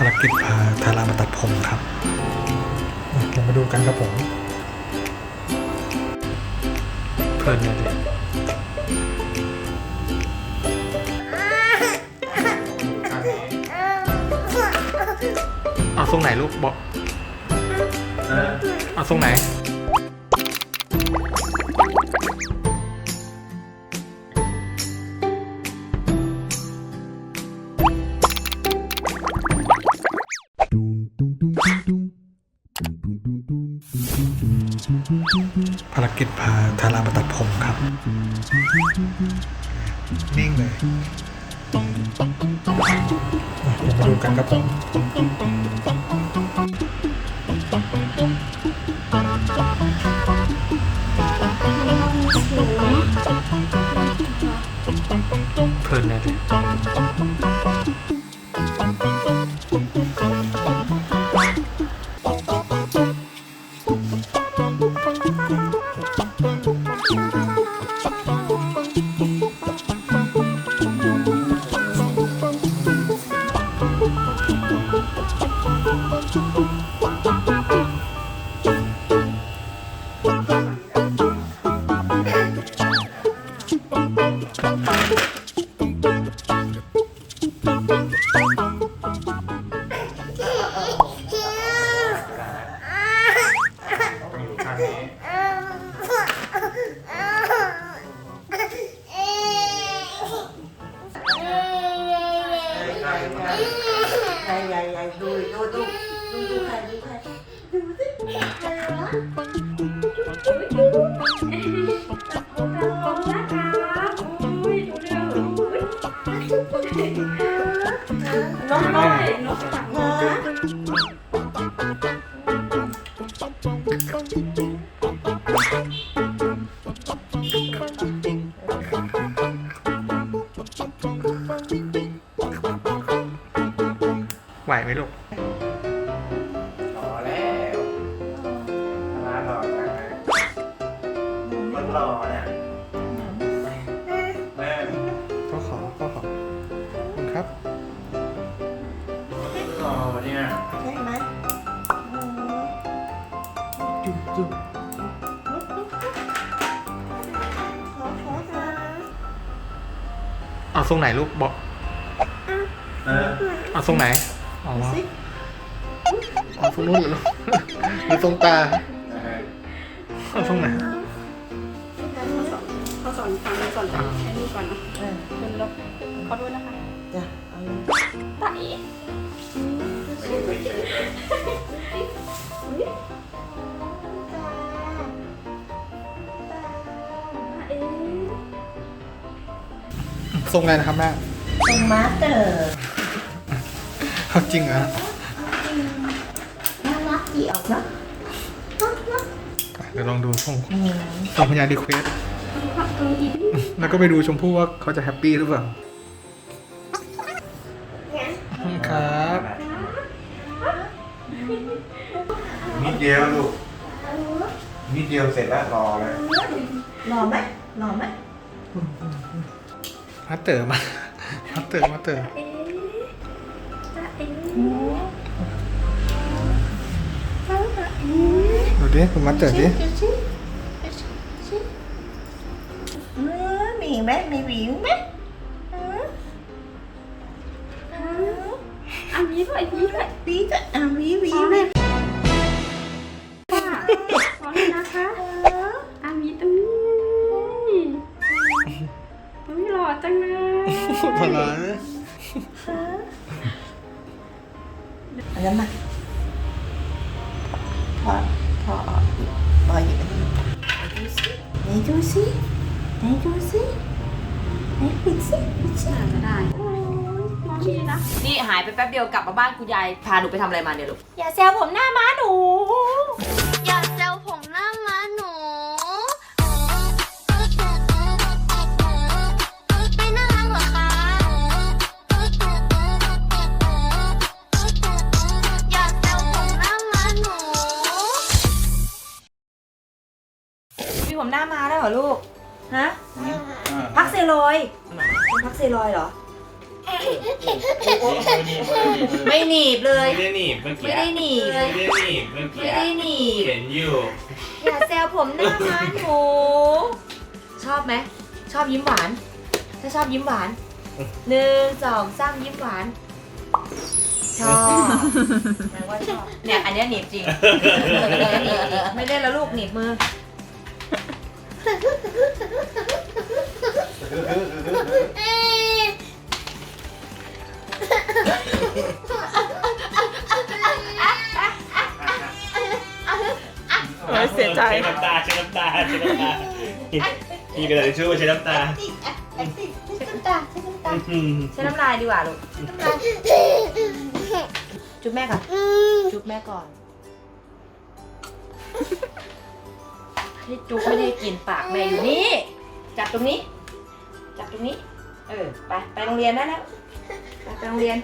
ภารกิจพาทารามาตัดผมครับเดี๋ยวมาดูกันครับผม เพื่อนเลยดิเอาทรงไหนลูกบอกเอาทรงไหน ภารกิจพาทารามาตัดผมครับ นิ่งเลยเดี๋ยวมาดูกันครับเพลินเลย ใหญ่ใหญ่ใหญ่ดูดูดูดูดูใครดูใค จุ๊บจุ๊บขอขอนะเอาทรงไหนลูกบอกเออเอาทรงไหนอ๋อสิเอาทรงนู้นเหรอลูกหรือทรงตาเออเอาทรงไหนเขาสอนฟังก่อนแค่นี้ก่อนเนาะเออขึ้นรถขอโทษนะคะจ้ะเอาเลยตาเอ๋ไม่ได้ไปเฉย รงอะไรนะครับแม่เป็นมาสเตอร์เอาจริงเหรอน่ารักดีออกเนาะน่ารักเดี๋ยวลองดูทรงอืมทรงพญาดีเควสเอออีกแล้วก็ไปดูชมพู่ว่าเขาจะแฮปปี้หรือเปล่าครับนิดเดียวลูกนิดเดียวเสร็จแล้วรอเลยหล่อไหมหล่อไหม มาเต๋อมา มาเต๋อมาเต๋อเอ๋ตาเอ๋อืมตาเอ๋ดูดิคุณมาเต๋อดิดูสิดูสิดูสิเออมีไหมมีหวีไหมเออเอออะมีด้วยมีด้วยหวีก็อะหวีหวีขอไหมเลย จังเลยพลาอันนั้นมาพอพอบอยอยู่ไหนดูสิไหนดูสิไหนปิดสิปิดสิอะก็ได้โอ้ยมองดีนะนี่หายไปแป๊บเดียวกลับมาบ้านคุณยายพาหนูไปทำอะไรมาเนี่ยลูกอย่าแซวผมหน้าม้าหนู มีผมหน้ามาแล้วเหรอลูก ฮะ พักเซรอยด์เป็นพักเซรอยด์เหรอ ไม่หนีบเลย ไม่ได้หนีบเมื่อกี้ไม่ได้หนีบไม่ได้หนีบเมื่อไม่กี้ได้หนีบ เห็นอยู่อย่าแซวผมหน้าม้าหนูชอบไหม ชอบยิ้มหวาน ถ้าชอบยิ้มหวานหนึ่งสองสามยิ้มหวาน ชอบแปลว่าชอบเนี่ยอันเนี้ยหนีบจริง ไม่เล่นแล้วลูกหนีบมือ เสียใจ ใช้น้ำตาใช้น้ำตาใช้น้ำตามีกระดาษทิชชู่ใช้น้ำตาใช้น้ำตาใช้น้ำตาอืมใช้น้ำลายดีกว่าลูก จุ๊บแม่ก่อน จุ๊บแม่ก่อน ให้จุ๊บไม่ได้กินปากแม่อยู่นี่จับตรงนี้ จับตรงนี้ เออ ไป ไปโรงเรียนได้แล้ว ไปโรงเรียน